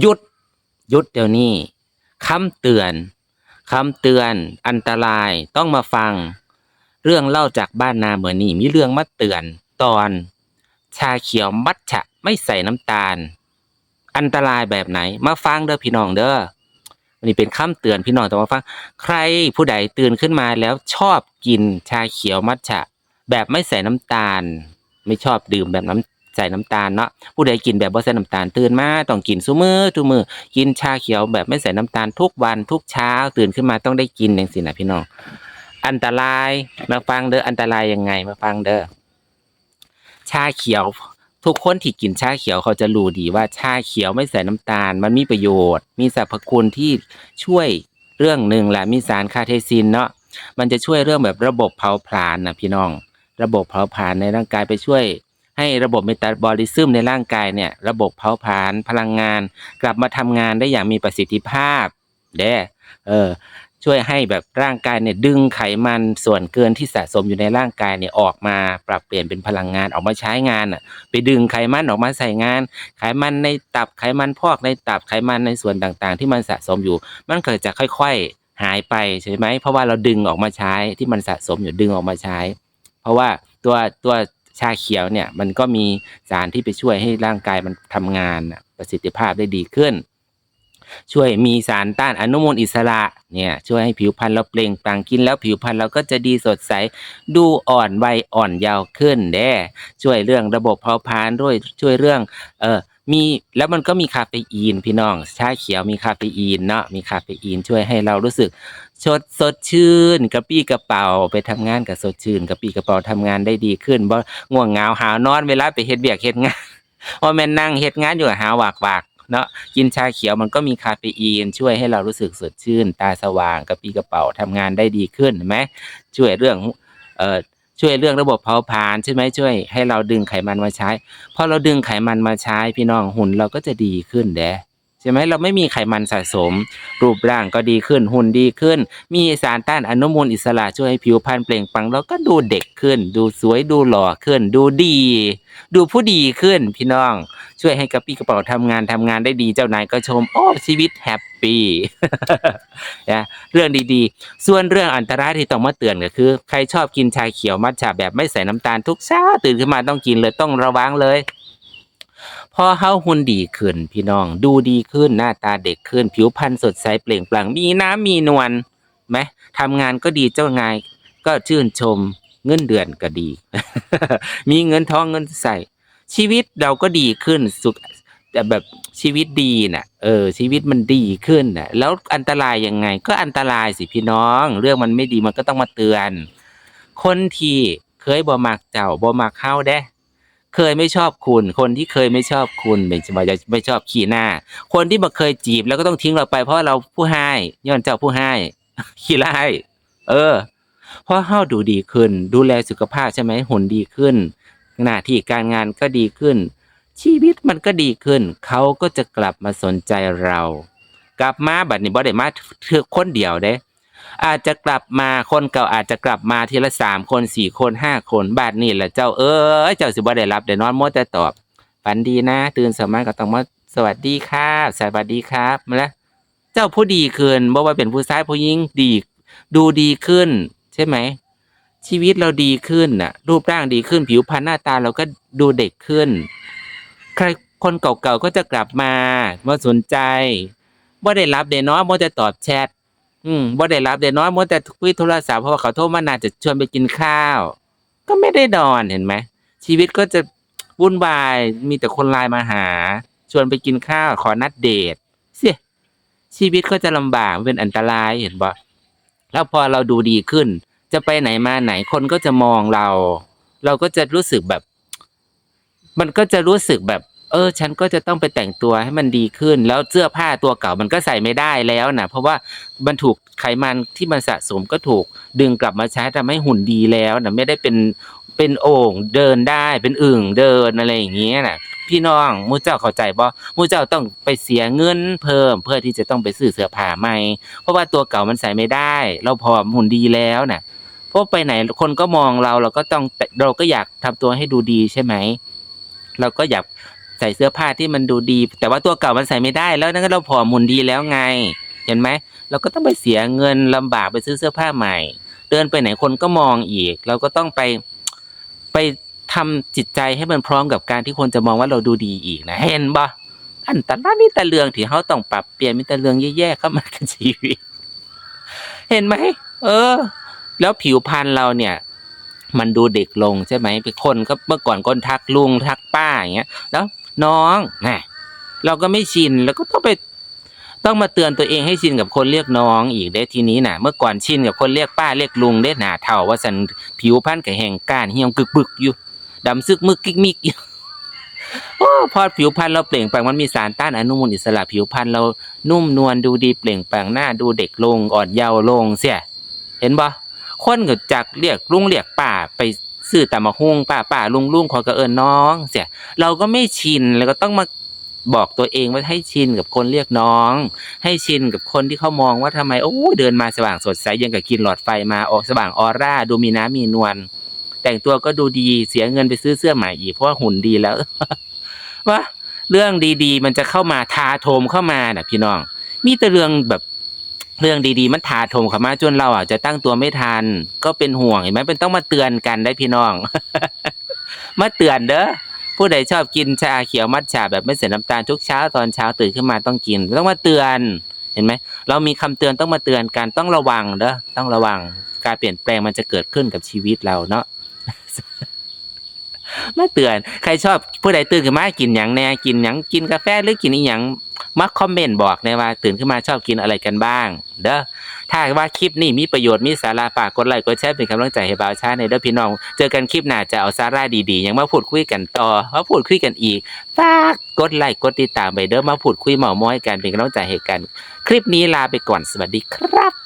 หยุดหยุดเดี๋ยวนี้คำเตือนคำเตือนอันตรายต้องมาฟัง เรื่องเล่าจากบ้านนาเหมือนนี่มีเรื่องมาเตือนตอน ชาเขียวมัทฉะไม่ใส่น้ำตาล อันตรายแบบไหน มาฟังเด้อพี่น้องเด้ออันนี้เป็นคำเตือนพี่น้องต้องมาฟัง ใครผู้ใดตื่นขึ้นมาแล้วชอบกินชาเขียวมัทฉะ แบบไม่ใส่น้ำตาล ไม่ชอบดื่มแบบน้ำ ใส่น้ำตาลเนาะผู้ใดกินแบบบ่ใส่น้ำตาลตื่นมาต้องกินซุมือทุมือกินชาเขียวแบบไม่ใส่น้ำตาลทุกวันทุกเช้าตื่นขึ้นมาต้องได้กินอย่างสินะพี่น้องอันตรายมาฟังเด้ออันตรายยังไงมาฟังเด้อชาเขียวทุกคนที่กินชาเขียวเขาจะรู้ดีว่าชาเขียวไม่ใส่น้ำตาล มันมีประโยชน์ มีสรรพคุณที่ช่วยเรื่องหนึ่งแหละมีสารคาเทซินเนาะมันจะช่วยเรื่องแบบระบบเผาผลาญนะพี่น้อง ระบบเผาผลาญในร่างกายไปช่วย ให้ระบบเมตาบอลิซึมในร่างกายเนี่ยระบบเผาผลาญพลังงาน กลับมาทำงานได้อย่างมีประสิทธิภาพเด้เออช่วยให้แบบร่างกายเนี่ยดึงไขมันส่วนเกินที่สะสมอยู่ในร่างกายเนี่ยออกมาปรับเปลี่ยนเป็นพลังงานออกมาใช้งานอะไปดึงไขมันออกมาใส่งาน ไขมันในตับไขมันพอกในตับไขมันในส่วนต่างๆ ที่มันสะสมอยู่ มันเก็จะค่อยๆหายไปใช่ไหมเพราะว่าเราดึงออกมาใช้ที่มันสะสมอยู่ดึงออกมาใช้ เพราะว่าตัวตัว ชาเขียวเนี่ยมันก็มีสารที่ไปช่วยให้ร่างกายมันทำงานประสิทธิภาพได้ดีขึ้น ช่วยมีสารต้านอนุมูลอิสระเนี่ยช่วยให้ผิวพรรณเราเปล่งปลั่งกินแล้วผิวพรรณเราก็จะดีสดใสดูอ่อนวัยอ่อนเยาว์ขึ้นแด้ช่วยเรื่องระบบเผาผลาญด้วยช่วยเรื่องเออ มีแล้วมันก็มีคาเฟอีนพี่น้องชาเขียวมีคาเฟอีนเนาะมีคาเฟอีนช่วยให้เรารู้สึกชดสดชื่นกระปี้กระเป๋าไปทำงานกับสดชื่นกระปี้กระเป๋าทำงานได้ดีขึ้นบ่ง่วงเหงาหาวนอนเวลาไปเฮ็ดเบียกเฮ็ดงานว่าแม่นนั่งเฮ็ดงานอยู่หาวากวากเนาะกินชาเขียวมันก็มีคาเฟอีน ช่วยให้เรารู้สึกสดชื่น ตาสว่างกระปี้กระเป๋าทำงานได้ดีขึ้นเห็นไหมช่วยเรื่องเอ่อ ช่วยเรื่องระบบเผาผลาญใช่ไหมช่วย ให้เราดึงไขมันมาใช้พอเราดึงไขมันมาใช้พี่น้องหุ่นเราก็จะดีขึ้นเด้ ใช่ไหมเราไม่มีไขมันสะสม รูปร่างก็ดีขึ้นหุ่นดีขึ้น มีสารต้านอนุมูลอิสระช่วยให้ผิวพรรณเปล่งปลั่งแล้วก็ดูเด็กขึ้น ดูสวยดูหล่อขึ้น ดูดี ดูผู้ดีขึ้นพี่น้อง ช่วยให้กระปี้กระเป๋าทำงานทำงานได้ดีเจ้านายก็ชม โอ้ชีวิตแฮปปี้นะเรื่องดีๆ ส่วนเรื่องอันตรายที่ต้องมาเตือนก็คือ ใครชอบกินชาเขียวมัทฉะแบบไม่ใส่น้ำตาลทุกเช้าตื่นขึ้นมาต้องกินเลยต้องระวังเลย พอเฮาหุ่นดีขึ้น พี่น้อง ดูดีขึ้นหน้าตาเด็กขึ้น ผิวพรรณสดใสเปล่งปลั่งมีน้ำมีนวลไหมทำงานก็ดีเจ้านายก็ชื่นชมเงินเดือนก็ดี มีเงินทองเงินใส่ ชีวิตเราก็ดีขึ้นสุขแต่แบบชีวิตดีน่ะ เออ ชีวิตมันดีขึ้นน่ะ แล้วอันตรายยังไง ก็อันตรายสิพี่น้อง เรื่องมันไม่ดีมันก็ต้องมาเตือน คนที่เคยบ่มักเจ้าบ่มักเฮาเด้ เคยไม่ชอบคุณ คนที่เคยไม่ชอบคุณไม่จะไม่ชอบขี้หน้า คนที่มาเคยจีบแล้วก็ต้องทิ้งเราไปเพราะเราผู้ให้ย้อนเจ้าผู้ให้ขี้ไล่เออเพราะเฮาดูดีขึ้น ดูแลสุขภาพใช่ไหมหุ่นดีขึ้น หน้าที่การงานก็ดีขึ้น ชีวิตมันก็ดีขึ้น เขาก็จะกลับมาสนใจเรา กลับมาบัดนี้บ่ได้มาเทือคนเดียวเด้ อาจจะกลับมาคนเก่าอาจจะกลับมาทีละสามคนสี่คนห้าคนบาดนี้แหละเจ้าเอ้ยเจ้าสิบ่ได้รับได้นอนมัวแต่ตอบฝันดีนะ ตื่นสมัยก็ต้องมาสวัสดีครับสวัสดีครับมาแล้วเจ้าผู้ดีขึ้นบ่ว่าเป็นผู้ชายผู้หญิงดี ดูดีขึ้น ใช่ไหม ชีวิตเราดีขึ้นน่ะ รูปร่างดีขึ้นผิวพรรณหน้าตาเราก็ดูเด็กขึ้น ใครคนเก่าๆก็จะกลับมามาสนใจบ่ได้รับได้นอนมัวแต่ตอบแชท อืมบ่ได้รับได้นอนมัวแต่คุยโทรศัพท์เพราะว่าเขาโทรมาน่าจะชวนไปกินข้าว ก็ไม่ได้นอนเห็นไหมชีวิตก็จะวุ่นวายมีแต่คนไลน์มาหา ชวนไปกินข้าวขอนัดเดทเสียชีวิตก็จะลำบากเป็นอันตรายเห็นบ่แล้วพอเราดูดีขึ้น จะไปไหนมาไหนคนก็จะมองเรา เราก็จะรู้สึกแบบ มันก็จะรู้สึกแบบ เออ ฉันก็จะต้องไปแต่งตัวให้มันดีขึ้น แล้วเสื้อผ้าตัวเก่ามันก็ใส่ไม่ได้แล้วนะเพราะว่ามันถูกไขมันที่มันสะสมก็ถูกดึงกลับมาใช้ทำให้หุ่นดีแล้วนะไม่ได้เป็นเป็นโอ่งเดินได้เป็นอึ่งเดินอะไรอย่างเงี้ยนะพี่น้องมูเจ้าเข้าใจบ่มูเจ้าต้องไปเสียเงินเพิ่ม เพื่อที่จะต้องไปซื้อเสื้อผ้าใหม่ เพราะว่าตัวเก่ามันใส่ไม่ได้ เราพร้อมหุ่นดีแล้วน่ะพราะไปไหนคนก็มองเราเราก็ต้องเราก็อยากทำตัวให้ดูดีใช่ไหม เราก็อยาก ใส่เสื้อผ้าที่มันดูดี แต่ว่าตัวเก่ามันใส่ไม่ได้ แล้วนั่นก็เราผอมหุ่นดีแล้วไง เห็นไหมเราก็ต้องไปเสียเงินลำบากไปซื้อเสื้อผ้าใหม่ เดินไปไหนคนก็มองอีก เราก็ต้องไปไปทำจิตใจให้มันพร้อมกับการที่คนจะมองว่าเราดูดีอีกนะเห็นบ่อันตรายมีแต่เรื่องที่เขาต้องปรับเปลี่ยนมีแต่เรื่องแย่ๆเข้ามากับชีวิตเห็นไหมเออ แล้วผิวพรรณเราเนี่ย มันดูเด็กลงใช่ไหมเป็นคนก็เมื่อก่อนคนทักลุงทักป้าอย่างเงี้ยแล้ว น้องนะเราก็ไม่ชินแล้วก็ต้องไปต้องมาเตือนตัวเองให้ชินกับคนเรียกน้องอีกได้ทีนี้น่ะเมื่อก่อนชินกับคนเรียกป้าเรียกลุงได้หนาเท่าว่าสันผิวพรรณกับแห่งก้านเหี่ยวกึกบึกอยู่ดำซึกมึกกิกมิกอยู่โอ้พอผิวพรรณเราเปล่งปลั่งมันมีสารต้านอนุมูลอิสระผิวพรรณเรานุ่มนวลดูดีเปล่งปลั่งหน้าดูเด็กลงอ่อนเยาว์ลงเสีย เห็นบ่คนก็จากเรียกลุงเรียกป้าไป ซื้อแตามาหุงป้าป้าลุงลุงขอยก็เอิญน้องเสียเราก็ไม่ชินแล้วก็ต้องมาบอกตัวเองว่าให้ชินกับคนเรียกน้อง ให้ชินกับคนที่เขามองว่าทำไมโอ้เดินมาสว่างสดใสยังกับกินหลอดไฟมาออกสว่างออร่าดูมีน้ำมีนวลแต่งตัวก็ดูดีเสียเงินไปซื้อเสื้อใหม่อีกเพราะว่าหุ่นดีแล้วว่าเรื่องดีๆ มันจะเข้ามาทาโถมเข้ามาน่ะพี่น้อง มีแต่เรื่องแบบ เรื่องดีๆ มันถาโถมเข้ามาจนเราอะจะตั้งตัวไม่ทัน ก็เป็นห่วงเห็นไหมเป็นต้องมาเตือนกันได้พี่น้อง มาเตือนเด้อผู้ใดชอบกินชาเขียวมัทฉะแบบไม่ใส่น้ำตาลทุกเช้าตอนเช้าตื่นขึ้นมาต้องกิน ต้องมาเตือนเห็นไหมเรามีคำเตือนต้องมาเตือนกันต้องระวังเด้อต้องระวังการเปลี่ยนแปลงมันจะเกิดขึ้นกับชีวิตเราเนาะมาเตือน ใครชอบผู้ใดตื่นขึ้นมากินหยังแน่กินหยังกินกาแฟหรือกินอีหยัง มาคอมเมนต์บอกแน่ว่าตื่นขึ้นมาชอบกินอะไรกันบ้าง เด้อถ้าว่าคลิปนี้มีประโยชน์มีสาระฝากกดไลค์กดแชร์เป็นกำลังใจให้บ่าวชาในเด้อพี่น้อง เจอกันคลิปหน้าจะเอาสาระดีๆ ยังมาพูดคุยกันต่อมาพูดคุยกันอีกฝากกดไลค์กดติดตามไปเด้อมาพูดคุยเมาม้อยกันเป็นกำลังใจให้กัน คลิปนี้ลาไปก่อนสวัสดีครับ